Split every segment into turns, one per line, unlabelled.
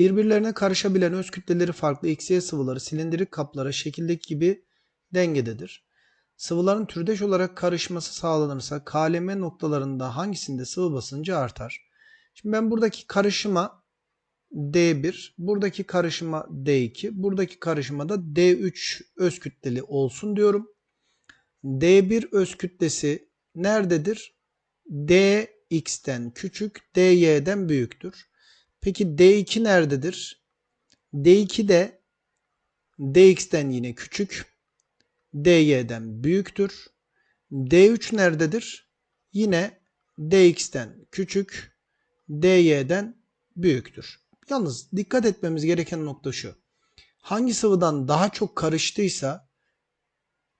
Birbirlerine karışabilen öz kütleleri farklı XY sıvıları silindirik kaplara şekildeki gibi dengededir. Sıvıların türdeş olarak karışması sağlanırsa KLM noktalarında hangisinde sıvı basıncı artar? Şimdi ben buradaki karışıma D1, buradaki karışıma D2, buradaki karışıma da D3 öz kütleli olsun diyorum. D1 öz kütlesi nerededir? Dx'ten küçük, Dy'den büyüktür. Peki D2 nerededir? D2 de Dx'ten yine küçük, Dy'den büyüktür. D3 nerededir? Yine Dx'ten küçük, Dy'den büyüktür. Yalnız dikkat etmemiz gereken nokta şu. Hangi sıvıdan daha çok karıştıysa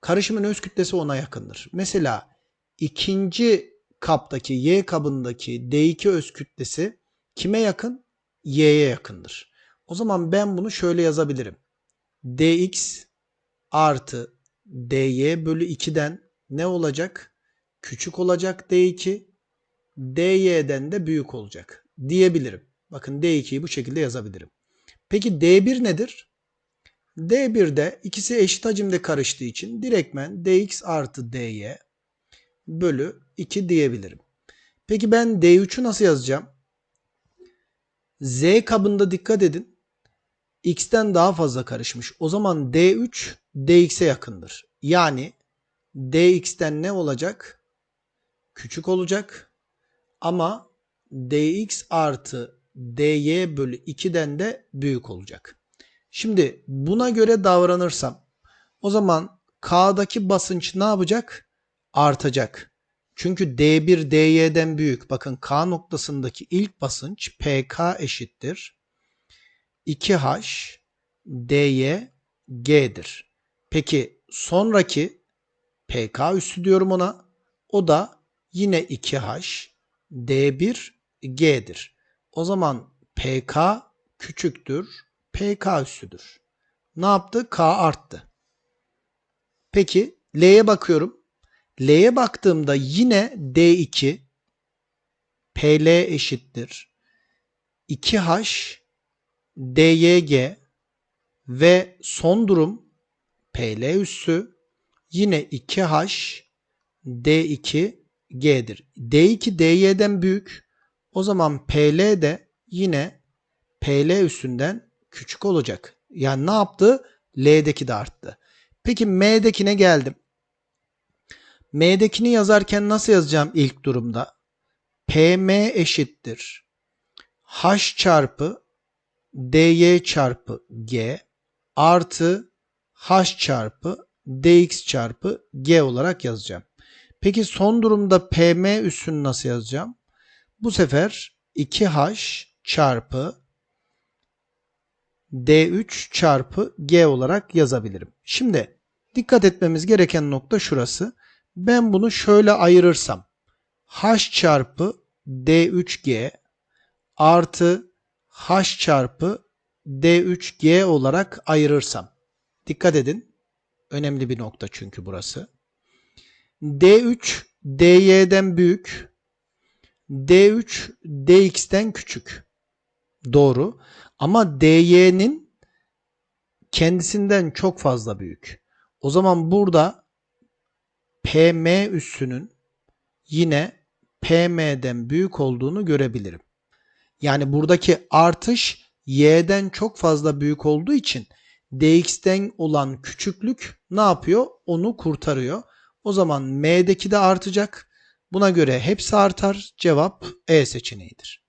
karışımın öz kütlesi ona yakındır. Mesela ikinci kaptaki Y kabındaki D2 öz kütlesi kime yakın? Y'ye yakındır. O zaman ben bunu şöyle yazabilirim. dx artı dy bölü 2'den ne olacak? Küçük olacak d2, dy'den de büyük olacak diyebilirim. Bakın d2'yi bu şekilde yazabilirim. Peki d1 nedir? d1'de ikisi eşit hacimde karıştığı için direktmen dx artı dy bölü 2 diyebilirim. Peki ben d3'ü nasıl yazacağım? Z kabında dikkat edin. X'ten daha fazla karışmış. O zaman D3 DX'e yakındır. Yani DX'ten ne olacak? Küçük olacak. Ama DX artı DY bölü 2'den de büyük olacak. Şimdi buna göre davranırsam o zaman K'daki basınç ne yapacak? Artacak. Çünkü D1 DY'den büyük. Bakın K noktasındaki ilk basınç PK eşittir. 2H DY G'dir. Peki sonraki PK üssü diyorum ona. O da yine 2H D1 G'dir. O zaman PK küçüktür. PK üssüdür. Ne yaptı? K arttı. Peki L'ye bakıyorum. L'ye baktığımda yine D2 PL eşittir. 2H DYG ve son durum PL üssü yine 2H D2 G'dir. D2 DY'den büyük. O zaman PL de yine PL üssünden küçük olacak. Yani ne yaptı? L'deki de arttı. Peki M'dekine geldim. M'dekini yazarken nasıl yazacağım ilk durumda? PM eşittir. H çarpı dy çarpı g artı h çarpı dx çarpı g olarak yazacağım. Peki son durumda pm üssünü nasıl yazacağım? Bu sefer 2h çarpı d3 çarpı g olarak yazabilirim. Şimdi dikkat etmemiz gereken nokta şurası. Ben bunu şöyle ayırırsam h çarpı d3g artı h çarpı d3g olarak ayırırsam. Dikkat edin. Önemli bir nokta çünkü burası. d3 dy'den büyük. d3 dx'ten küçük. Doğru. Ama dy'nin kendisinden çok fazla büyük. O zaman burada PM üssünün yine PM'den büyük olduğunu görebilirim. Yani buradaki artış y'den çok fazla büyük olduğu için dx'ten olan küçüklük ne yapıyor? Onu kurtarıyor. O zaman m'deki de artacak. Buna göre hepsi artar. Cevap E seçeneğidir.